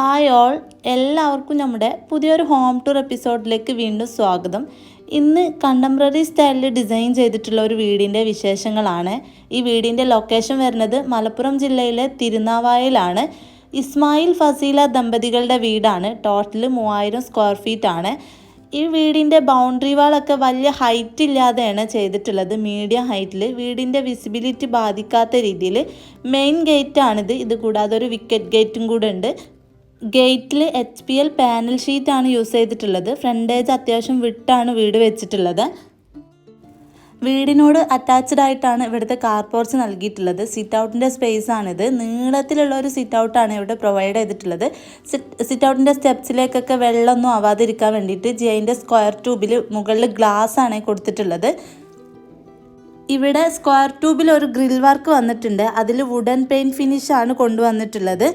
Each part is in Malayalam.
ഹായ് ഓൾ എല്ലാവർക്കും നമ്മുടെ പുതിയൊരു ഹോം ടൂർ എപ്പിസോഡിലേക്ക് വീണ്ടും സ്വാഗതം. ഇന്ന് കണ്ടംപററി സ്റ്റൈലിൽ ഡിസൈൻ ചെയ്തിട്ടുള്ള ഒരു വീടിന്റെ വിശേഷങ്ങളാണ്. ഈ വീടിന്റെ ലൊക്കേഷൻ വരുന്നത് മലപ്പുറം ജില്ലയിലെ തിരുനാവായയിലാണ്. ഇസ്മായിൽ ഫസീല ദമ്പതികളുടെ വീടാണ്. ടോട്ടൽ മൂവായിരം സ്ക്വയർ ഫീറ്റ് ആണ്. ഈ വീടിന്റെ ബൗണ്ടറി വാളൊക്കെ വലിയ ഹൈറ്റ് ഇല്ലാതെയാണ് ചെയ്തിട്ടുള്ളത്. മീഡിയം ഹൈറ്റിൽ വീടിന്റെ വിസിബിലിറ്റി ബാധിക്കാത്ത രീതിയിൽ മെയിൻ ഗേറ്റാണിത് ഇത് കൂടാതെ ഒരു വിക്കറ്റ് ഗേറ്റും കൂടെ ഉണ്ട്. ഗേറ്റിൽ എച്ച് പി എൽ പാനൽ ഷീറ്റാണ് യൂസ് ചെയ്തിട്ടുള്ളത്. ഫ്രണ്ടേജ് അത്യാവശ്യം വിട്ടാണ് വീട് വെച്ചിട്ടുള്ളത്. വീടിനോട് അറ്റാച്ച്ഡ് ആയിട്ടാണ് ഇവിടുത്തെ കാർ പോർച്ച് നൽകിയിട്ടുള്ളത്. സിറ്റ് ഔട്ടിന്റെ സ്പേസ് ആണിത്. നീളത്തിലുള്ള ഒരു സിറ്റ് ഔട്ടാണ് ഇവിടെ പ്രൊവൈഡ് ചെയ്തിട്ടുള്ളത്. സിറ്റ് ഔട്ടിന്റെ സ്റ്റെപ്സിലേക്കൊക്കെ വെള്ളമൊന്നും ആവാതിരിക്കാൻ വേണ്ടിയിട്ട് ജെയിന്റെ സ്ക്വയർ ട്യൂബിൽ മുകളിൽ ഗ്ലാസ് ആണ് കൊടുത്തിട്ടുള്ളത്. ഇവിടെ സ്ക്വയർ ട്യൂബിൽ ഒരു ഗ്രിൽ വർക്ക് വന്നിട്ടുണ്ട്. അതിൽ വുഡൻ ഫിനിഷ് ആണ് കൊണ്ടുവന്നിട്ടുള്ളത്.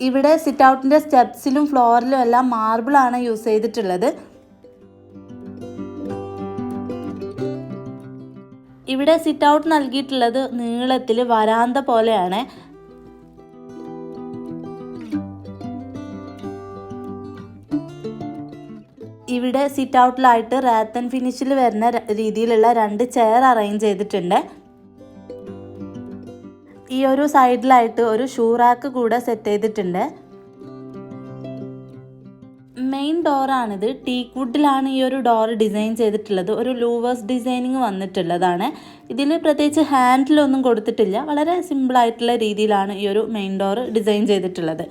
ഇവിടെ സിറ്റ് ഔട്ടിന്റെ സ്റ്റെപ്സിലും ഫ്ലോറിലും എല്ലാം മാർബിളാണ് യൂസ് ചെയ്തിട്ടുള്ളത്. ഇവിടെ സിറ്റ് ഔട്ട് നൽകിയിട്ടുള്ളത് നീളത്തിൽ വരാന്ത പോലെയാണ്. ഇവിടെ സിറ്റ് ഔട്ടിലായിട്ട് റാത്തൻ ഫിനിഷിൽ വരുന്ന രീതിയിലുള്ള രണ്ട് ചെയർ അറേഞ്ച് ചെയ്തിട്ടുണ്ട്. ഈ ഒരു സൈഡിലായിട്ട് ഒരു ഷൂ റാക്ക് കൂടെ സെറ്റ് ചെയ്തിട്ടുണ്ട്. മെയിൻ ഡോറാണിത് ടീക്ക് വുഡിലാണ് ഈ ഒരു ഡോർ ഡിസൈൻ ചെയ്തിട്ടുള്ളത്. ഒരു ലൂവേഴ്സ് ഡിസൈനിങ് വന്നിട്ടുള്ളതാണ്. ഇതിൽ പ്രത്യേകിച്ച് ഹാൻഡിലൊന്നും കൊടുത്തിട്ടില്ല. വളരെ സിമ്പിളായിട്ടുള്ള രീതിയിലാണ് ഈ ഒരു മെയിൻ ഡോർ ഡിസൈൻ ചെയ്തിട്ടുള്ളത്.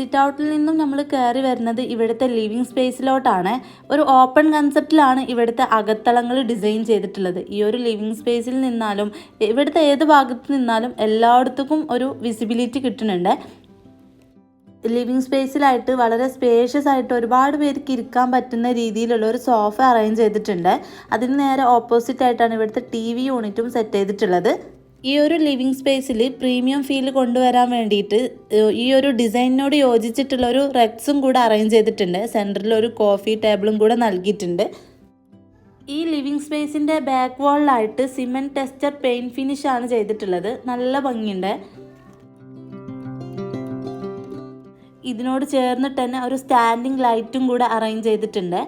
സിറ്റ് ഔട്ടിൽ നിന്നും നമ്മൾ കയറി വരുന്നത് ഇവിടുത്തെ ലിവിങ് സ്പേസിലോട്ടാണ് ഒരു ഓപ്പൺ കൺസെപ്റ്റിലാണ് ഇവിടുത്തെ അകത്തളങ്ങൾ ഡിസൈൻ ചെയ്തിട്ടുള്ളത്. ഈ ഒരു ലിവിങ് സ്പേസിൽ നിന്നാലും ഇവിടുത്തെ ഏത് ഭാഗത്ത് നിന്നാലും എല്ലായിടത്തേക്കും ഒരു വിസിബിലിറ്റി കിട്ടുന്നുണ്ട്. ലിവിങ് സ്പേസിലായിട്ട് വളരെ സ്പേഷ്യസ് ആയിട്ട് ഒരുപാട് പേർക്ക് ഇരിക്കാൻ പറ്റുന്ന രീതിയിലുള്ള ഒരു സോഫ അറേഞ്ച് ചെയ്തിട്ടുണ്ട്. അതിന് നേരെ ഓപ്പോസിറ്റ് ആയിട്ടാണ് ഇവിടുത്തെ ടി വി യൂണിറ്റും സെറ്റ് ചെയ്തിട്ടുള്ളത്. ഈ ഒരു ലിവിങ് സ്പേസിൽ പ്രീമിയം ഫീൽ കൊണ്ടുവരാൻ വേണ്ടിയിട്ട് ഈ ഒരു ഡിസൈനിനോട് യോജിച്ചിട്ടുള്ള ഒരു റെക്സും കൂടെ അറേഞ്ച് ചെയ്തിട്ടുണ്ട്. സെന്ററിൽ ഒരു കോഫി ടേബിളും കൂടെ നൽകിയിട്ടുണ്ട്. ഈ ലിവിങ് സ്പേസിന്റെ ബാക്ക് വാളിലായിട്ട് സിമെന്റ് ടെസ്റ്റർ പെയിന്റ് ഫിനിഷ് ആണ് ചെയ്തിട്ടുള്ളത്. നല്ല ഭംഗിയുണ്ട്. ഇതിനോട് ചേർന്നിട്ട് തന്നെ ഒരു സ്റ്റാൻഡിങ് ലൈറ്റും കൂടെ അറേഞ്ച് ചെയ്തിട്ടുണ്ട്.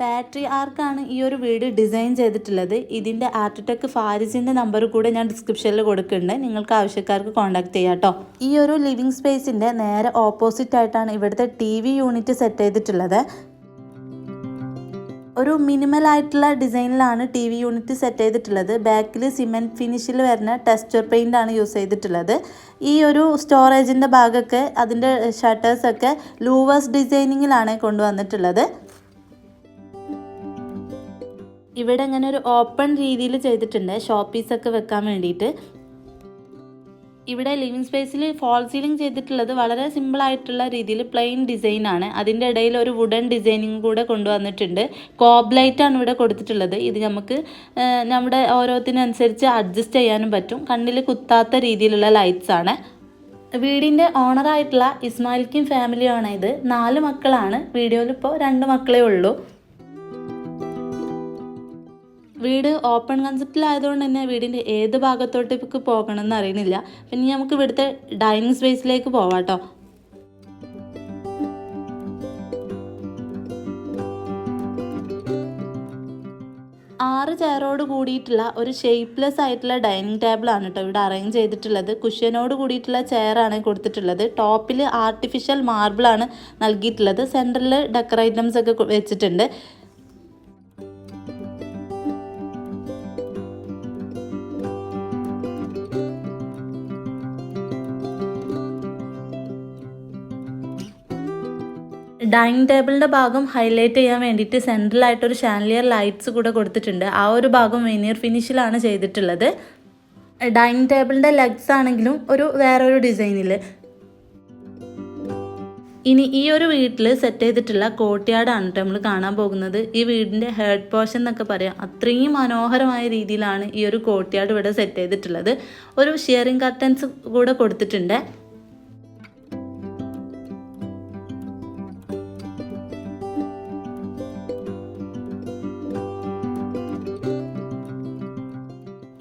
ബാറ്ററി ആർക്കാണ് ഈ ഒരു വീട് ഡിസൈൻ ചെയ്തിട്ടുള്ളത്. ഇതിന്റെ ആർട്ടിടെക് ഫാരിസിന്റെ നമ്പർ കൂടെ ഞാൻ ഡിസ്ക്രിപ്ഷനിൽ കൊടുക്കുന്നുണ്ട്. നിങ്ങൾക്ക് ആവശ്യക്കാർക്ക് കോൺടാക്ട് ചെയ്യാം കേട്ടോ ഈ ഒരു ലിവിങ് സ്പേസിന്റെ നേരെ ഓപ്പോസിറ്റ് ആയിട്ടാണ് ഇവിടുത്തെ ടി വി യൂണിറ്റ് സെറ്റ് ചെയ്തിട്ടുള്ളത്. ഒരു മിനിമൽ ആയിട്ടുള്ള ഡിസൈനിലാണ് ടി വി യൂണിറ്റ് സെറ്റ് ചെയ്തിട്ടുള്ളത്. ബാക്കിൽ സിമെന്റ് ഫിനിഷിൽ വരുന്ന ടെക്സ്ചർ പെയിന്റ് ആണ് യൂസ് ചെയ്തിട്ടുള്ളത്. ഈ ഒരു സ്റ്റോറേജിന്റെ ഭാഗമൊക്കെ അതിന്റെ ഷട്ടേഴ്സൊക്കെ ലൂവേഴ്സ് ഡിസൈനിങ്ങിലാണ് കൊണ്ടുവന്നിട്ടുള്ളത്. ഇവിടെ ഇങ്ങനെ ഒരു ഓപ്പൺ രീതിയിൽ ചെയ്തിട്ടുണ്ട്. ഷോപ്പ് പീസൊക്കെ വെക്കാൻ വേണ്ടിയിട്ട്. ഇവിടെ ലിവിങ് സ്പേസിൽ ഫോൾ സീലിംഗ് ചെയ്തിട്ടുള്ളത് വളരെ സിമ്പിൾ ആയിട്ടുള്ള രീതിയിൽ പ്ലെയിൻ ഡിസൈൻ ആണ്. അതിന്റെ ഇടയിൽ ഒരു വുഡൻ ഡിസൈനിങ് കൂടെ കൊണ്ടുവന്നിട്ടുണ്ട്. കോബ് ലൈറ്റ് ആണ് ഇവിടെ കൊടുത്തിട്ടുള്ളത്. ഇത് നമുക്ക് നമ്മുടെ ഓരോത്തിനനുസരിച്ച് അഡ്ജസ്റ്റ് ചെയ്യാനും പറ്റും. കണ്ണിൽ കുത്താത്ത രീതിയിലുള്ള ലൈറ്റ്സ് ആണ്. വീടിന്റെ ഓണറായിട്ടുള്ള കിം ഫാമിലിയാണ് ഇത്. നാല് മക്കളാണ്. വീഡിയോയിൽ ഇപ്പോൾ രണ്ട് മക്കളേ ഉള്ളൂ. വീട് ഓപ്പൺ കൺസെപ്റ്റിലായതുകൊണ്ട് തന്നെ വീടിന്റെ ഏത് ഭാഗത്തോട്ടേക്ക് പോകണമെന്ന് അറിയണില്ല. പിന്നെ നമുക്ക് ഇവിടുത്തെ ഡൈനിങ് സ്പേസിലേക്ക് പോവാട്ടോ. ആറ് ചെയറോട് കൂടിയിട്ടുള്ള ഒരു ഷേപ്പ്ലെസ് ആയിട്ടുള്ള ഡൈനിങ് ടേബിളാണ് കേട്ടോ ഇവിടെ അറേഞ്ച് ചെയ്തിട്ടുള്ളത്. കുഷ്യനോട് കൂടിയിട്ടുള്ള ചെയറാണ് കൊടുത്തിട്ടുള്ളത്. ടോപ്പിൽ ആർട്ടിഫിഷ്യൽ മാർബിളാണ് നൽകിയിട്ടുള്ളത്. സെന്ററിൽ ഡെക്കർ ഐറ്റംസ് ഒക്കെ വെച്ചിട്ടുണ്ട്. ഡൈനിങ് ടേബിളിന്റെ ഭാഗം ഹൈലൈറ്റ് ചെയ്യാൻ വേണ്ടിയിട്ട് സെൻട്രലായിട്ട് ഒരു ഷാൻലിയർ ലൈറ്റ്സ് കൂടെ കൊടുത്തിട്ടുണ്ട്. ആ ഒരു ഭാഗം വെനീർ ഫിനിഷിലാണ് ചെയ്തിട്ടുള്ളത്. ഡൈനിങ് ടേബിളിന്റെ ലെഗ്സ് ആണെങ്കിലും ഒരു വേറൊരു ഡിസൈനിൽ ഇനി ഈ ഒരു വീട്ടിൽ സെറ്റ് ചെയ്തിട്ടുള്ള കോട്ടയാടാണ് കേട്ടോ നമ്മൾ കാണാൻ പോകുന്നത്. ഈ വീടിന്റെ ഹെഡ് പോർഷൻ എന്നൊക്കെ പറയാം. അത്രയും മനോഹരമായ രീതിയിലാണ് ഈ ഒരു കോട്ടയാട് ഇവിടെ സെറ്റ് ചെയ്തിട്ടുള്ളത്. ഒരു ഷിയറിംഗ് കർട്ടൻസ് കൂടെ കൊടുത്തിട്ടുണ്ട്.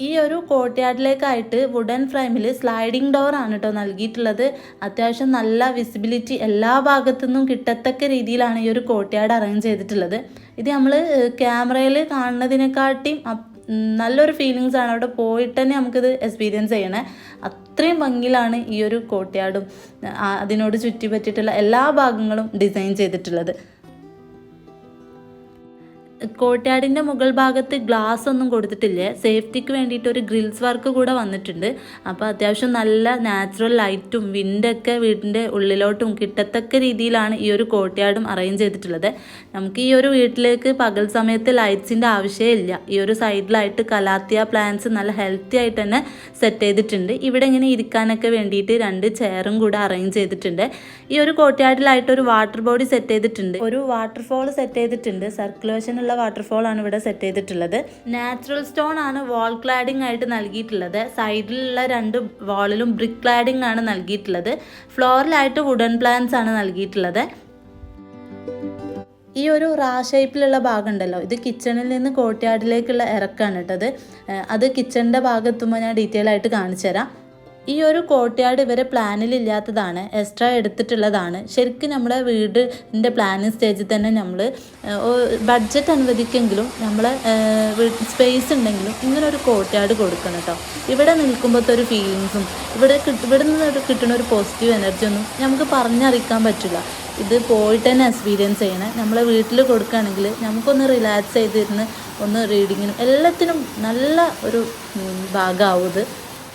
ഈ ഒരു കോട്ടയാടിലേക്കായിട്ട് വുഡൻ ഫ്രെയിമിൽ സ്ലൈഡിംഗ് ഡോർ ആണ് കേട്ടോ നൽകിയിട്ടുള്ളത്. അത്യാവശ്യം നല്ല വിസിബിലിറ്റി എല്ലാ ഭാഗത്തു നിന്നും കിട്ടത്തക്ക രീതിയിലാണ് ഈ ഒരു കോട്ടയാട് അറേഞ്ച് ചെയ്തിട്ടുള്ളത്. ഇത് നമ്മൾ ക്യാമറയിൽ കാണുന്നതിനെക്കാട്ടിയും നല്ലൊരു ഫീലിങ്സ് ആണ് അവിടെ പോയിട്ട് തന്നെ നമുക്കിത് എക്സ്പീരിയൻസ് ചെയ്യണേ. അത്രയും ഭംഗിയിലാണ് ഈ ഒരു കോട്ടയാടും അതിനോട് ചുറ്റിപ്പറ്റിയിട്ടുള്ള എല്ലാ ഭാഗങ്ങളും ഡിസൈൻ ചെയ്തിട്ടുള്ളത്. കോട്ടയാടിന്റെ മുകൾ ഭാഗത്ത് ഗ്ലാസ് ഒന്നും കൊടുത്തിട്ടില്ല. സേഫ്റ്റിക്ക് വേണ്ടിയിട്ട് ഒരു ഗ്രിൽസ് വർക്ക് കൂടെ വന്നിട്ടുണ്ട്. അപ്പോൾ അത്യാവശ്യം നല്ല നാച്ചുറൽ ലൈറ്റും വിൻഡൊക്കെ വീടിന്റെ ഉള്ളിലോട്ടും കിട്ടത്തക്ക രീതിയിലാണ് ഈ ഒരു കോട്ടയാടും അറേഞ്ച് ചെയ്തിട്ടുള്ളത്. നമുക്ക് ഈ ഒരു വീട്ടിലേക്ക് പകൽ സമയത്ത് ലൈറ്റ്സിന്റെ ആവശ്യമില്ല ഈ ഒരു സൈഡിലായിട്ട് കലാത്തിയ പ്ലാന്റ്സ് നല്ല ഹെൽത്തി ആയിട്ട് തന്നെ സെറ്റ് ചെയ്തിട്ടുണ്ട്. ഇവിടെ ഇങ്ങനെ ഇരിക്കാനൊക്കെ വേണ്ടിയിട്ട് രണ്ട് ചെയറും കൂടെ അറേഞ്ച് ചെയ്തിട്ടുണ്ട്. ഈ ഒരു കോട്ടയാടിലായിട്ട് ഒരു വാട്ടർ ബോഡി സെറ്റ് ചെയ്തിട്ടുണ്ട്. ഒരു വാട്ടർഫോൾ സെറ്റ് ചെയ്തിട്ടുണ്ട്. സർക്കുലേഷൻ ഉള്ള വാട്ടർഫോൾ ആണ് ഇവിടെ സെറ്റ് ചെയ്തിട്ടുള്ളത്. നാച്ചുറൽ സ്റ്റോൺ ആണ് വാൾ ക്ലാഡിംഗ് ആയിട്ട് നൽകിയിട്ടുള്ളത്. സൈഡിലുള്ള രണ്ട് വാളിലും ബ്രിക്ക് ക്ലാഡിംഗ് ആണ് നൽകിയിട്ടുള്ളത്. ഫ്ലോറിലായിട്ട് വുഡൻ പ്ലാന്റ്സ് ആണ് നൽകിയിട്ടുള്ളത്. ഈ ഒരു റാ ഷേപ്പിലുള്ള ഭാഗം ഉണ്ടല്ലോ ഇത് കിച്ചണിൽ നിന്ന് കോട്ടയാടിലേക്കുള്ള ഇറക്കാണ് കേട്ടത്. അത് കിച്ചണിന്റെ ഭാഗത്തുമ്പോൾ ഞാൻ ഡീറ്റെയിൽ ആയിട്ട് കാണിച്ചു തരാം ഈ ഒരു കോട്ടയാട് ഇവരെ പ്ലാനിലില്ലാത്തതാണ് എക്സ്ട്രാ എടുത്തിട്ടുള്ളതാണ്. ശരിക്കും നമ്മുടെ വീടിന്റെ പ്ലാനിങ് സ്റ്റേജിൽ തന്നെ നമ്മൾ ബഡ്ജറ്റ് അനുവദിക്കെങ്കിലും നമ്മൾ സ്പേസ് ഉണ്ടെങ്കിലും ഇങ്ങനെ ഒരു കോട്ടയാട് കൊടുക്കണം കേട്ടോ. ഇവിടെ നിൽക്കുമ്പോഴത്തെ ഒരു ഫീലിങ്സും ഇവിടെ ഇവിടെ നിന്ന് കിട്ടുന്ന ഒരു പോസിറ്റീവ് എനർജി ഒന്നും നമുക്ക് പറഞ്ഞറിയിക്കാൻ പറ്റില്ല. ഇത് പോയിട്ട് തന്നെ എക്സ്പീരിയൻസ് ചെയ്യണേ. നമ്മളെ വീട്ടിൽ കൊടുക്കുകയാണെങ്കിൽ നമുക്കൊന്ന് റിലാക്സ് ചെയ്തിരുന്ന് ഒന്ന് റീഡിങ്ങിനും എല്ലാത്തിനും നല്ല ഒരു ഭാഗമാവും ഇത്.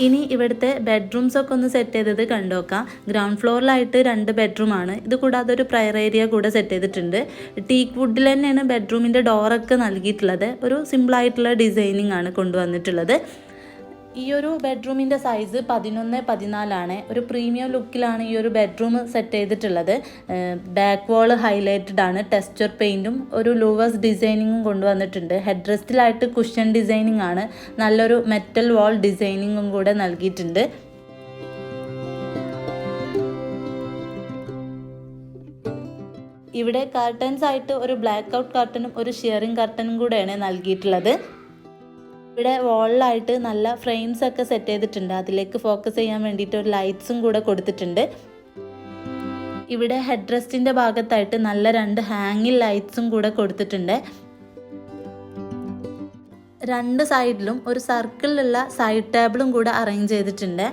ഇനി ഇവിടുത്തെ ബെഡ്റൂംസ് ഒക്കെ ഒന്ന് സെറ്റ് ചെയ്തത് കണ്ടോക്കാം ഗ്രൗണ്ട് ഫ്ലോറിലായിട്ട് രണ്ട് ബെഡ്റൂമാണ് ഇത് കൂടാതെ ഒരു പ്രയർ ഏരിയ കൂടെ സെറ്റ് ചെയ്തിട്ടുണ്ട്. ടീക്ക് വുഡിൽ തന്നെയാണ് ബെഡ്റൂമിന്റെ ഡോറൊക്കെ നൽകിയിട്ടുള്ളത്. ഒരു സിമ്പിളായിട്ടുള്ള ഡിസൈനിങ് ആണ് കൊണ്ടുവന്നിട്ടുള്ളത്. ഈ ഒരു ബെഡ്റൂമിന്റെ സൈസ് പതിനൊന്ന് പതിനാലാണ്. ഒരു പ്രീമിയം ലുക്കിലാണ് ഈ ഒരു ബെഡ്റൂം സെറ്റ് ചെയ്തിട്ടുള്ളത് ബാക്ക് വാൾ ഹൈലൈറ്റഡ് ആണ്. ടെക്സ്ചർ പെയിന്റും ഒരു ലൂവേഴ്സ് ഡിസൈനിങ്ങും കൊണ്ടുവന്നിട്ടുണ്ട്. ഹെഡ് റെസ്റ്റിലായിട്ട് കുഷൻ ഡിസൈനിങ് ആണ്. നല്ലൊരു മെറ്റൽ വാൾ ഡിസൈനിങ്ങും കൂടെ നൽകിയിട്ടുണ്ട്. ഇവിടെ കർട്ടൻസ് ആയിട്ട് ഒരു ബ്ലാക്ക് ഔട്ട് കർട്ടനും ഒരു ഷിയറിംഗ് കർട്ടനും കൂടെയാണ് നൽകിയിട്ടുള്ളത്. ഇവിടെ വാളിലായിട്ട് നല്ല ഫ്രെയിംസ് ഒക്കെ സെറ്റ് ചെയ്തിട്ടുണ്ട്. അതിലേക്ക് ഫോക്കസ് ചെയ്യാൻ വേണ്ടിയിട്ട് ഒരു ലൈറ്റ്സും കൂടെ കൊടുത്തിട്ടുണ്ട്. ഇവിടെ ഹെഡ് റെസ്റ്റിന്റെ ഭാഗത്തായിട്ട് നല്ല രണ്ട് ഹാങ്ങിങ് ലൈറ്റ്സും കൂടെ കൊടുത്തിട്ടുണ്ട്. രണ്ട് സൈഡിലും ഒരു സർക്കിളിലുള്ള സൈഡ് ടേബിളും കൂടെ അറേഞ്ച് ചെയ്തിട്ടുണ്ട്.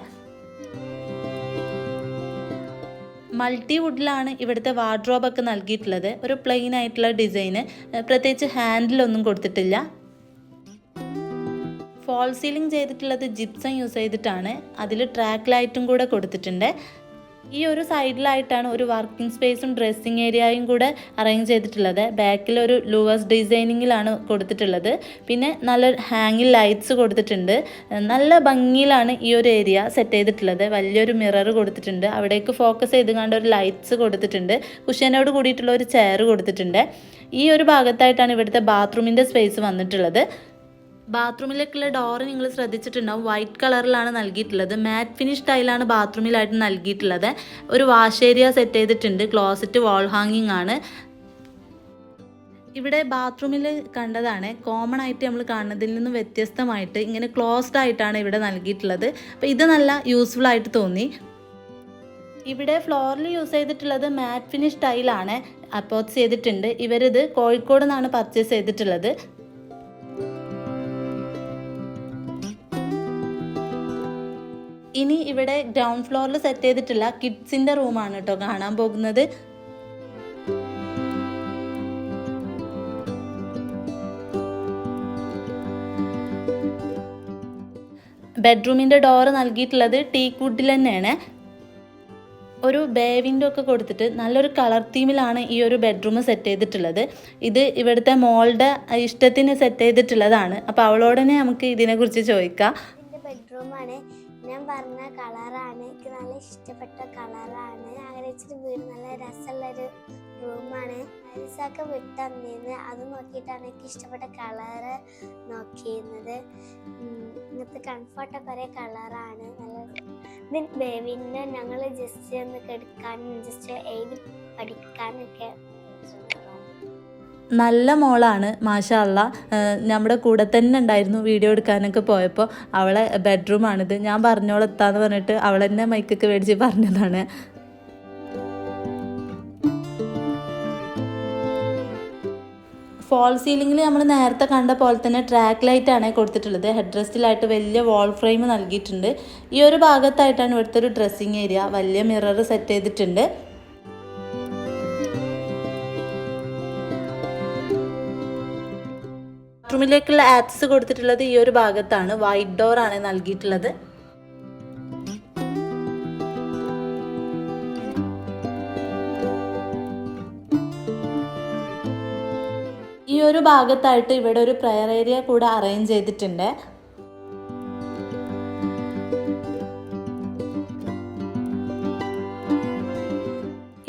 മൾട്ടി വുഡിലാണ് ഇവിടുത്തെ വാർഡ്രോബ് ഒക്കെ നൽകിയിട്ടുള്ളത്. ഒരു പ്ലെയിൻ ആയിട്ടുള്ള ഡിസൈന് പ്രത്യേകിച്ച് ഹാൻഡിലൊന്നും കൊടുത്തിട്ടില്ല. ഫോൾ സീലിംഗ് ചെയ്തിട്ടുള്ളത് ജിപ്സം യൂസ് ചെയ്തിട്ടാണ്. അതിൽ ട്രാക്ക് ലൈറ്റും കൂടെ കൊടുത്തിട്ടുണ്ട്. ഈ ഒരു സൈഡിലായിട്ടാണ് ഒരു വർക്കിംഗ് സ്പേസും ഡ്രസ്സിങ് ഏരിയയും കൂടെ അറേഞ്ച് ചെയ്തിട്ടുള്ളത്. ബാക്കിൽ ഒരു ലൂവേഴ്സ് ഡിസൈനിങ്ങിലാണ് കൊടുത്തിട്ടുള്ളത്. പിന്നെ നല്ല ഹാങ്ങിൽ ലൈറ്റ്സ് കൊടുത്തിട്ടുണ്ട്. നല്ല ഭംഗിയിലാണ് ഈ ഒരു ഏരിയ സെറ്റ് ചെയ്തിട്ടുള്ളത്. വലിയൊരു മിറർ കൊടുത്തിട്ടുണ്ട്. അവിടേക്ക് ഫോക്കസ് ചെയ്ത് കണ്ട ഒരു ലൈറ്റ്സ് കൊടുത്തിട്ടുണ്ട്. കുഷ്യനോട് കൂടിയിട്ടുള്ള ഒരു ചെയർ കൊടുത്തിട്ടുണ്ട്. ഈ ഒരു ഭാഗത്തായിട്ടാണ് ഇവിടുത്തെ ബാത്റൂമിന്റെ സ്പേസ് വന്നിട്ടുള്ളത്. ബാത്റൂമിലേക്കുള്ള ഡോർ നിങ്ങൾ ശ്രദ്ധിച്ചിട്ടുണ്ടാവും. വൈറ്റ് കളറിലാണ് നൽകിയിട്ടുള്ളത്. മാറ്റ് ഫിനിഷ് ടൈലാണ് ബാത്റൂമിലായിട്ട് നൽകിയിട്ടുള്ളത്. ഒരു വാഷ് ഏരിയ സെറ്റ് ചെയ്തിട്ടുണ്ട്. ക്ലോസറ്റ് വാൾ ഹാങ്ങിങ് ആണ്. ഇവിടെ ബാത്റൂമിൽ കണ്ടതാണ്. കോമൺ ആയിട്ട് നമ്മൾ കാണുന്നതിൽ നിന്ന് വ്യത്യസ്തമായിട്ട് ഇങ്ങനെ ക്ലോസ്ഡ് ആയിട്ടാണ് ഇവിടെ നൽകിയിട്ടുള്ളത്. അപ്പോൾ ഇത് നല്ല യൂസ്ഫുൾ ആയിട്ട് തോന്നി. ഇവിടെ ഫ്ലോറിൽ യൂസ് ചെയ്തിട്ടുള്ളത് മാറ്റ് ഫിനിഷ് ടൈലാണ് അപ്പോസ് ചെയ്തിട്ടുണ്ട്. ഇവരിത് കോഴിക്കോട് നിന്നാണ് പർച്ചേസ് ചെയ്തിട്ടുള്ളത്. ഇനി ഇവിടെ ഗ്രൗണ്ട് ഫ്ലോറിൽ സെറ്റ് ചെയ്തിട്ടുള്ള കിഡ്സിന്റെ റൂമാണ് കേട്ടോ കാണാൻ പോകുന്നത്. ബെഡ്റൂമിന്റെ ഡോറ് നൽകിയിട്ടുള്ളത് ടീക്ക് വുഡിൽ തന്നെയാണ്. ഒരു ബേ വിൻഡോ ഒക്കെ കൊടുത്തിട്ട് നല്ലൊരു കളർ തീമിലാണ് ഈ ഒരു ബെഡ്റൂം സെറ്റ് ചെയ്തിട്ടുള്ളത്. ഇത് ഇവിടുത്തെ മോളുടെ ഇഷ്ടത്തിന് സെറ്റ് ചെയ്തിട്ടുള്ളതാണ്. അപ്പോൾ അവളോട് തന്നെ നമുക്ക് ഇതിനെക്കുറിച്ച് ചോദിക്കാം. ബെഡ്റൂമാണ് ഞാൻ പറഞ്ഞ കളറാണ്. എനിക്ക് നല്ല ഇഷ്ടപ്പെട്ട കളറാണ്. വെച്ചിട്ട് വീട് നല്ല രസമുള്ളൊരു റൂമാണ്. ഐസൊക്കെ വിട്ടന്നിന്ന്. അത് നോക്കിയിട്ടാണ് എനിക്ക് ഇഷ്ടപ്പെട്ട കളറ് നോക്കിയിരുന്നത്. ഇന്നത്തെ കംഫർട്ട് കുറേ കളറാണ്. നല്ല പിന്നെ ഞങ്ങൾ ജസ്റ്റ് ഒന്ന് കെടുക്കാനും ജസ്റ്റ് എഴുതി പഠിക്കാനൊക്കെ നല്ല മോളാണ് മാഷാള്ള നമ്മുടെ കൂടെ തന്നെ ഉണ്ടായിരുന്നു വീഡിയോ എടുക്കാനൊക്കെ പോയപ്പോൾ അവളെ ബെഡ്റൂമാണിത് ഞാൻ പറഞ്ഞോളെത്താന്ന് പറഞ്ഞിട്ട് അവൾ തന്നെ മൈക്കൊക്കെ മേടിച്ച് പറഞ്ഞതാണ്. ഫോൾ സീലിംഗിൽ നമ്മൾ നേരത്തെ കണ്ട പോലെ തന്നെ ട്രാക്ക് ലൈറ്റ് ആണ് കൊടുത്തിട്ടുള്ളത്. ഹെഡ് റെസ്റ്റിലായിട്ട് വലിയ വാൾ ഫ്രെയിം നൽകിയിട്ടുണ്ട്. ഈ ഒരു ഭാഗത്തായിട്ടാണ് ഇവിടുത്തെ ഒരു ഡ്രസ്സിങ് ഏരിയ വലിയ മിറർ സെറ്റ് ചെയ്തിട്ടുണ്ട്. ബാത്റൂമിലേക്കുള്ള ആപ്സ് കൊടുത്തിട്ടുള്ളത് ഈ ഒരു ഭാഗത്താണ്. വൈറ്റ് ഡോർ ആണ് നൽകിയിട്ടുള്ളത്. ഈ ഒരു ഭാഗത്തായിട്ട് ഇവിടെ ഒരു പ്രയർ ഏരിയ കൂടെ അറേഞ്ച് ചെയ്തിട്ടുണ്ട്.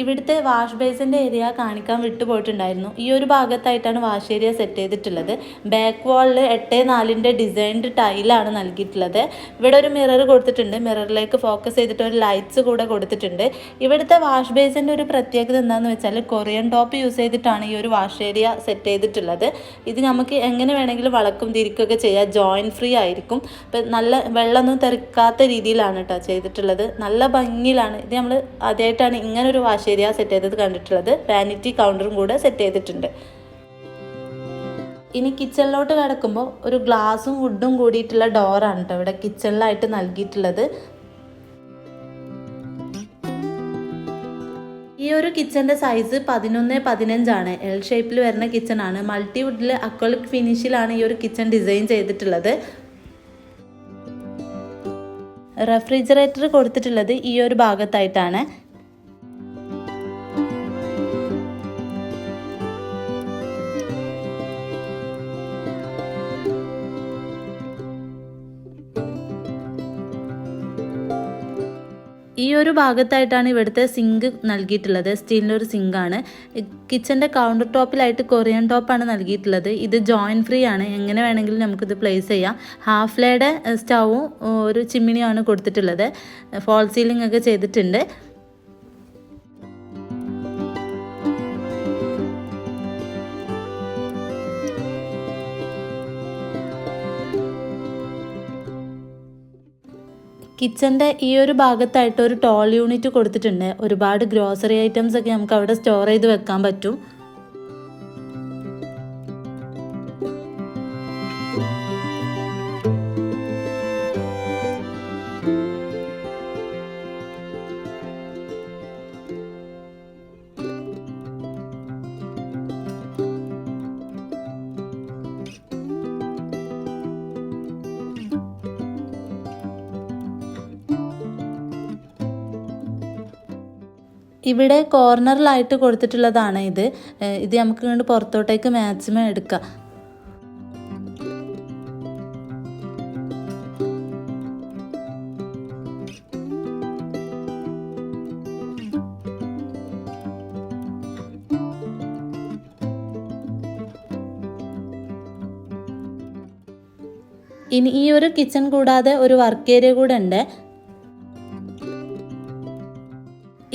ഇവിടുത്തെ വാഷ് ബേസിന്റെ ഏരിയ കാണിക്കാൻ വിട്ടുപോയിട്ടുണ്ടായിരുന്നു. ഈ ഒരു ഭാഗത്തായിട്ടാണ് വാഷ് ഏരിയ സെറ്റ് ചെയ്തിട്ടുള്ളത്. ബാക്ക് വാളിൽ എട്ട് നാലിന്റെ ഡിസൈൻഡ് ടൈലാണ് നൽകിയിട്ടുള്ളത്. ഇവിടെ ഒരു മിറർ കൊടുത്തിട്ടുണ്ട്. മിററിലേക്ക് ഫോക്കസ് ചെയ്തിട്ട് ഒരു ലൈറ്റ്സ് കൂടെ കൊടുത്തിട്ടുണ്ട്. ഇവിടുത്തെ വാഷ് ബേസിന്റെ ഒരു പ്രത്യേകത എന്താണെന്ന് വെച്ചാൽ കൊറിയൻ ടോപ്പ് യൂസ് ചെയ്തിട്ടാണ് ഈ ഒരു വാഷ് ഏരിയ സെറ്റ് ചെയ്തിട്ടുള്ളത്. ഇത് നമുക്ക് എങ്ങനെ വേണമെങ്കിലും വളക്കും തിരിക്കുകയൊക്കെ ചെയ്യാം. ജോയിന്റ് ഫ്രീ ആയിരിക്കും. ഇപ്പം നല്ല വെള്ളമൊന്നും തെറിക്കാത്ത രീതിയിലാണ് കേട്ടോ ചെയ്തിട്ടുള്ളത്. നല്ല ഭംഗിയിലാണ്. ഇത് നമ്മൾ ആദ്യമായിട്ടാണ് ഇങ്ങനൊരു വാഷ് ഏരിയ സെറ്റ് ചെയ്തത് കണ്ടിട്ടുള്ളത്. വാനിറ്റി കൗണ്ടറും കൂടെ സെറ്റ് ചെയ്തിട്ടുണ്ട്. ഇനി കിച്ചണിലോട്ട് കിടക്കുമ്പോൾ ഒരു ഗ്ലാസും വുഡും കൂടിയിട്ടുള്ള ഡോറാണ് കേട്ടോ ഇവിടെ കിച്ചണിലായിട്ട് നൽകിയിട്ടുള്ളത്. ഈ ഒരു കിച്ചന്റെ സൈസ് പതിനൊന്ന് പതിനഞ്ചാണ് എൽ ഷേപ്പിൽ വരുന്ന കിച്ചണാണ് മൾട്ടി വുഡിൽ അക്വലിക് ഫിനിഷിലാണ് ഈ ഒരു കിച്ചൺ ഡിസൈൻ ചെയ്തിട്ടുള്ളത്. റെഫ്രിജറേറ്റർ കൊടുത്തിട്ടുള്ളത് ഈ ഒരു ഭാഗത്തായിട്ടാണ്. ഈ ഒരു ഭാഗത്തായിട്ടാണ് ഇവിടുത്തെ സിങ്ക് നൽകിയിട്ടുള്ളത്. സ്റ്റീലിന്റെ ഒരു സിങ്കാണ് കിച്ചന്റെ കൗണ്ടർ ടോപ്പിലായിട്ട് കൊറിയൻ ടോപ്പാണ് നൽകിയിട്ടുള്ളത്. ഇത് ജോയിൻ ഫ്രീ ആണ്. എങ്ങനെ വേണമെങ്കിലും നമുക്കിത് പ്ലേസ് ചെയ്യാം. ഹാഫ് ലേയുടെ സ്റ്റൗവും ഒരു ചിമ്മിനിയാണ് കൊടുത്തിട്ടുള്ളത്. ഫോൾ സീലിംഗ് ഒക്കെ ചെയ്തിട്ടുണ്ട്. കിച്ചന്റെ ഈ ഒരു ഭാഗത്തായിട്ട് ഒരു ടോൾ യൂണിറ്റ് കൊടുത്തിട്ടുണ്ട്. ഒരുപാട് ഗ്രോസറി ഐറ്റംസ് ഒക്കെ നമുക്ക് അവിടെ സ്റ്റോർ ചെയ്ത് വെക്കാൻ പറ്റും. ഇവിടെ കോർണറിലായിട്ട് കൊടുത്തിട്ടുള്ളതാണ് ഇത്. ഇത് നമുക്ക് ഇങ്ങോട്ട് പുറത്തോട്ടേക്ക് മാക്സിമം എടുക്കാം. ഇനി ഈ ഒരു കിച്ചൺ കൂടാതെ ഒരു വർക്ക് ഏരിയ കൂടെ ഉണ്ട്.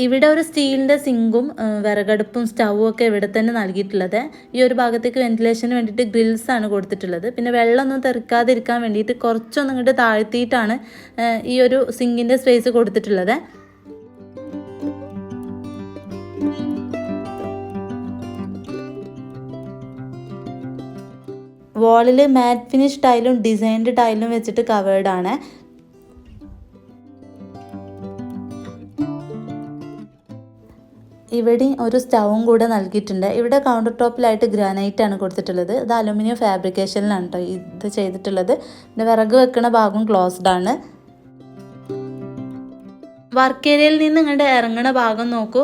ഇവിടെ ഒരു സ്റ്റീലിന്റെ സിങ്കും വിറകടുപ്പും സ്റ്റൗവും ഒക്കെ ഇവിടെ തന്നെ നൽകിയിട്ടുള്ളത്. ഈ ഒരു ഭാഗത്തേക്ക് വെന്റിലേഷന് വേണ്ടിയിട്ട് ഗ്രിൽസ് ആണ് കൊടുത്തിട്ടുള്ളത്. പിന്നെ വെള്ളമൊന്നും തെറിക്കാതിരിക്കാൻ വേണ്ടിയിട്ട് കുറച്ചൊന്നും ഇങ്ങോട്ട് താഴ്ത്തിയിട്ടാണ് ഈ ഒരു സിങ്കിന്റെ സ്പേസ് കൊടുത്തിട്ടുള്ളത്. വാളിൽ മാറ്റ് ഫിനിഷ് ടൈലും ഡിസൈൻഡ് ടൈലും വെച്ചിട്ട് കവേർഡ് ആണ് ഇവിടെയും ഒരു സ്റ്റൗവും കൂടെ നൽകിയിട്ടുണ്ട്. ഇവിടെ കൗണ്ടർ ടോപ്പിലായിട്ട് ഗ്രാനൈറ്റ് ആണ് കൊടുത്തിട്ടുള്ളത്. ഇത് അലുമിനിയം ഫാബ്രിക്കേഷനിലാണ് കേട്ടോ ഇത് ചെയ്തിട്ടുള്ളത്. പിന്നെ വിറക് വെക്കുന്ന ഭാഗം ക്ലോസ്ഡ് ആണ്. വർക്ക് ഏരിയയിൽ നിന്ന് ഇങ്ങോട്ട് ഇറങ്ങുന്ന ഭാഗം നോക്കൂ.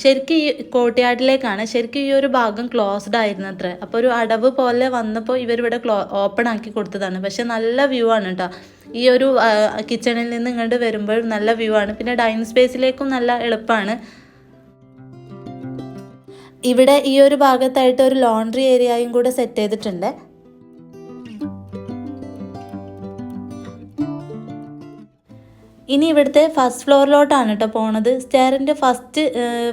ശരിക്കും ഈ കോട്ടയാട്ടിലേക്കാണ് ശരിക്കും ഈ ഒരു ഭാഗം ക്ലോസ്ഡ് ആയിരുന്നു അത്ര അപ്പോൾ ഒരു അടവ് പോലെ വന്നപ്പോൾ ഇവരിവിടെ ക്ലോ ഓപ്പൺ ആക്കി കൊടുത്തതാണ്. പക്ഷെ നല്ല വ്യൂ ആണ് കേട്ടോ ഈ ഒരു കിച്ചണിൽ നിന്ന് ഇങ്ങോട്ട് വരുമ്പോൾ നല്ല വ്യൂ ആണ്. പിന്നെ ഡൈനിങ് സ്പേസിലേക്കും നല്ല എളുപ്പമാണ് ഇവിടെ ഈ ഒരു ഭാഗത്തായിട്ട് ഒരു ലോണ്ട്രി ഏരിയയും കൂടെ സെറ്റ് ചെയ്തിട്ടുണ്ട്. ഇനി ഇവിടുത്തെ ഫസ്റ്റ് ഫ്ലോറിലോട്ടാണ് കേട്ടോ പോണത്. സ്റ്റെയറിന്റെ ഫസ്റ്റ്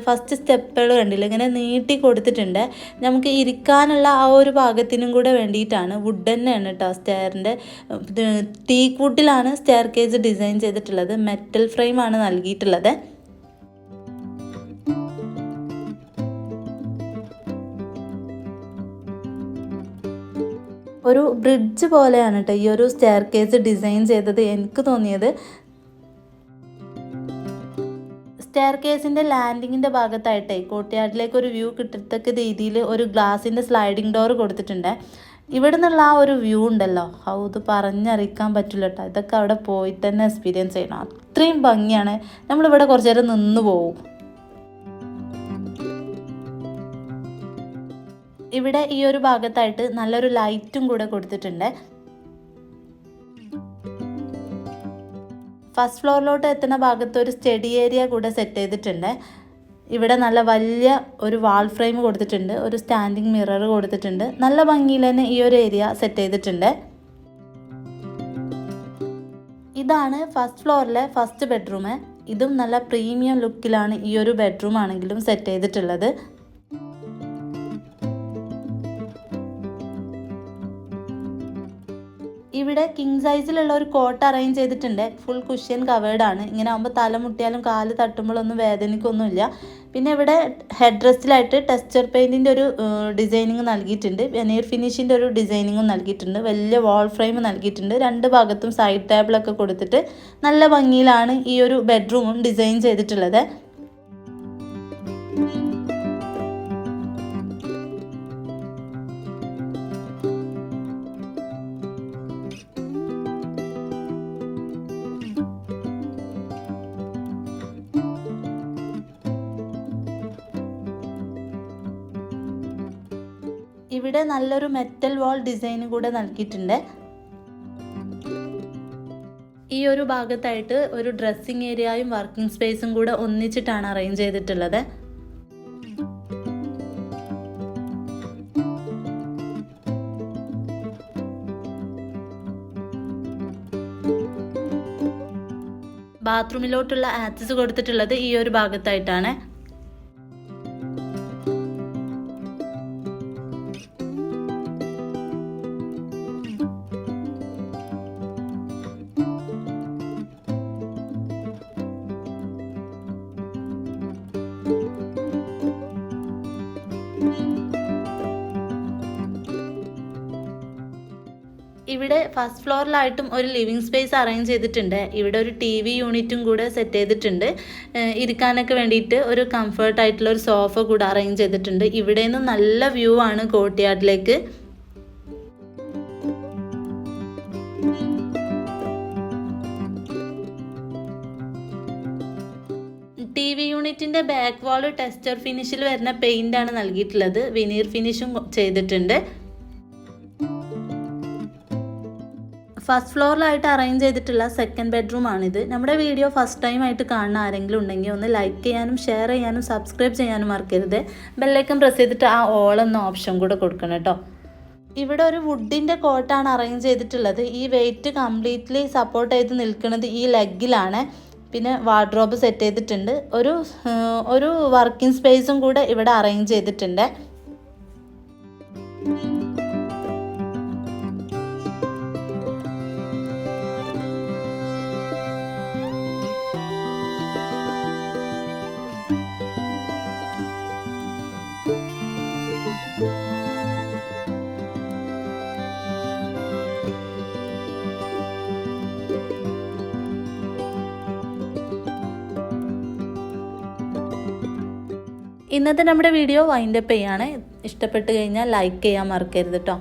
ഫസ്റ്റ് സ്റ്റെപ്പുകൾ കണ്ടില്ല? ഇങ്ങനെ നീട്ടി കൊടുത്തിട്ടുണ്ട്. നമുക്ക് ഇരിക്കാനുള്ള ആ ഒരു ഭാഗത്തിനും കൂടെ വേണ്ടിയിട്ടാണ്. വുഡ് തന്നെയാണ് കേട്ടോ സ്റ്റെയറിന്റെ ടീക്ക് വുഡിലാണ് സ്റ്റെയർ കേസ് ഡിസൈൻ ചെയ്തിട്ടുള്ളത്. മെറ്റൽ ഫ്രെയിമാണ് നൽകിയിട്ടുള്ളത്. ഒരു ബ്രിഡ്ജ് പോലെയാണ് കേട്ടോ ഈ ഒരു സ്റ്റെയർ കേസ് ഡിസൈൻ ചെയ്തത് എനിക്ക് തോന്നിയത്. സ്റ്റെയർ കേസിന്റെ ലാൻഡിങ്ങിന്റെ ഭാഗത്തായിട്ടേ കോട്ടയാട്ടിലേക്ക് ഒരു വ്യൂ കിട്ടത്തക്ക രീതിയിൽ ഒരു ഗ്ലാസിന്റെ സ്ലൈഡിംഗ് ഡോർ കൊടുത്തിട്ടുണ്ട്. ഇവിടെ നിന്നുള്ള ആ ഒരു വ്യൂ ഉണ്ടല്ലോ. ഹൗ ഇത് പറഞ്ഞറിയിക്കാൻ പറ്റില്ല കേട്ടോ ഇതൊക്കെ അവിടെ പോയി തന്നെ എക്സ്പീരിയൻസ് ചെയ്യണം. അത്രയും ഭംഗിയാണ്. നമ്മളിവിടെ കുറച്ച് നേരം നിന്ന് പോവും. ഇവിടെ ഈ ഒരു ഭാഗത്തായിട്ട് നല്ലൊരു ലൈറ്റും കൂടെ കൊടുത്തിട്ടുണ്ട്. ഫസ്റ്റ് ഫ്ലോറിലോട്ട് എത്തുന്ന ഭാഗത്ത് ഒരു സ്റ്റഡി ഏരിയ കൂടെ സെറ്റ് ചെയ്തിട്ടുണ്ട്. ഇവിടെ നല്ല വലിയ ഒരു വാൾ ഫ്രെയിം കൊടുത്തിട്ടുണ്ട് ഒരു സ്റ്റാൻഡിങ് മിറർ കൊടുത്തിട്ടുണ്ട്. നല്ല ഭംഗിയിൽ തന്നെ ഈ ഒരു ഏരിയ സെറ്റ് ചെയ്തിട്ടുണ്ട്. ഇതാണ് ഫസ്റ്റ് ഫ്ലോറിലെ ഫസ്റ്റ് ബെഡ്റൂം ഇതും നല്ല പ്രീമിയം ലുക്കിലാണ് ഈ ഒരു ബെഡ്റൂം ആണെങ്കിലും സെറ്റ് ചെയ്തിട്ടുള്ളത്. ഇവിടെ കിങ് സൈസിലുള്ള ഒരു കോട്ട് അറേഞ്ച് ചെയ്തിട്ടുണ്ട്. ഫുൾ കുഷ്യൻ ആണ്. ഇങ്ങനെ ആകുമ്പോൾ തല മുട്ടിയാലും കാൽ തട്ടുമ്പോഴൊന്നും വേദനിക്കൊന്നുമില്ല. പിന്നെ ഇവിടെ ഹെഡ് റെസ്റ്റിലായിട്ട് ടെക്സ്ചർ പെയിന്റിന്റെ ഒരു ഡിസൈനിങ് നൽകിയിട്ടുണ്ട്. വെനീർ ഫിനിഷിന്റെ ഒരു ഡിസൈനിങ്ങും നൽകിയിട്ടുണ്ട്. വലിയ വാൾ ഫ്രെയിം നൽകിയിട്ടുണ്ട്. രണ്ട് ഭാഗത്തും സൈഡ് ടേബിളൊക്കെ കൊടുത്തിട്ട് നല്ല ഭംഗിയിലാണ് ഈ ഒരു ബെഡ്റൂമും ഡിസൈൻ ചെയ്തിട്ടുള്ളത്. ഇവിടെ നല്ലൊരു മെറ്റൽ വാൾ ഡിസൈനും കൂടെ നൽകിയിട്ടുണ്ട്. ഈ ഒരു ഭാഗത്തായിട്ട് ഒരു ഡ്രസ്സിങ് ഏരിയയും വർക്കിംഗ് സ്പേസും കൂടെ ഒന്നിച്ചിട്ടാണ് അറേഞ്ച് ചെയ്തിട്ടുള്ളത്. ബാത്റൂമിലോട്ടുള്ള ആക്സസ് കൊടുത്തിട്ടുള്ളത് ഈ ഒരു ഭാഗത്തായിട്ടാണ്. ഇവിടെ ഫസ്റ്റ് ഫ്ലോറിലായിട്ടും ഒരു ലിവിങ് സ്പേസ് അറേഞ്ച് ചെയ്തിട്ടുണ്ട്. ഇവിടെ ഒരു ടി വി യൂണിറ്റും കൂടെ സെറ്റ് ചെയ്തിട്ടുണ്ട്. ഇരിക്കാനൊക്കെ വേണ്ടിയിട്ട് ഒരു കംഫർട്ട് ആയിട്ടുള്ള ഒരു സോഫ കൂടെ അറേഞ്ച് ചെയ്തിട്ടുണ്ട്. ഇവിടെ നിന്ന് നല്ല വ്യൂ ആണ് കോട്ടിയാട്ടിലേക്ക്. ടി വി യൂണിറ്റിന്റെ ബാക്ക് വാൾ ടെസ്റ്റർ ഫിനിഷിൽ വരുന്ന പെയിന്റ് ആണ് നൽകിയിട്ടുള്ളത്. വിനീർ ഫിനിഷും ചെയ്തിട്ടുണ്ട്. ഫസ്റ്റ് ഫ്ലോറിലായിട്ട് അറേഞ്ച് ചെയ്തിട്ടുള്ള സെക്കൻഡ് ബെഡ്റൂം ആണിത്. നമ്മുടെ വീഡിയോ ഫസ്റ്റ് ടൈം ആയിട്ട് കാണുന്ന ആരെങ്കിലും ഉണ്ടെങ്കിൽ ഒന്ന് ലൈക്ക് ചെയ്യാനും ഷെയർ ചെയ്യാനും സബ്സ്ക്രൈബ് ചെയ്യാനും മറക്കരുത്. ബെല്ലൈക്കൻ പ്രസ് ചെയ്തിട്ട് ആ ഓൾ എന്ന ഓപ്ഷൻ കൂടെ കൊടുക്കണം കേട്ടോ ഇവിടെ ഒരു വുഡിന്റെ കോട്ടാണ് അറേഞ്ച് ചെയ്തിട്ടുള്ളത്. ഈ വെയിറ്റ് കംപ്ലീറ്റ്ലി സപ്പോർട്ട് ചെയ്ത് നിൽക്കുന്നത് ഈ ലെഗിലാണ് പിന്നെ വാർഡ്രോബ് സെറ്റ് ചെയ്തിട്ടുണ്ട്. ഒരു ഒരു വർക്കിംഗ് സ്പേസും കൂടെ ഇവിടെ അറേഞ്ച് ചെയ്തിട്ടുണ്ട്. ഇന്നത്തെ നമ്മുടെ വീഡിയോ വൈൻഡപ്പ് ചെയ്യാണ്. ഇഷ്ടപ്പെട്ട് കഴിഞ്ഞാൽ ലൈക്ക് ചെയ്യാൻ മറക്കരുത് കേട്ടോ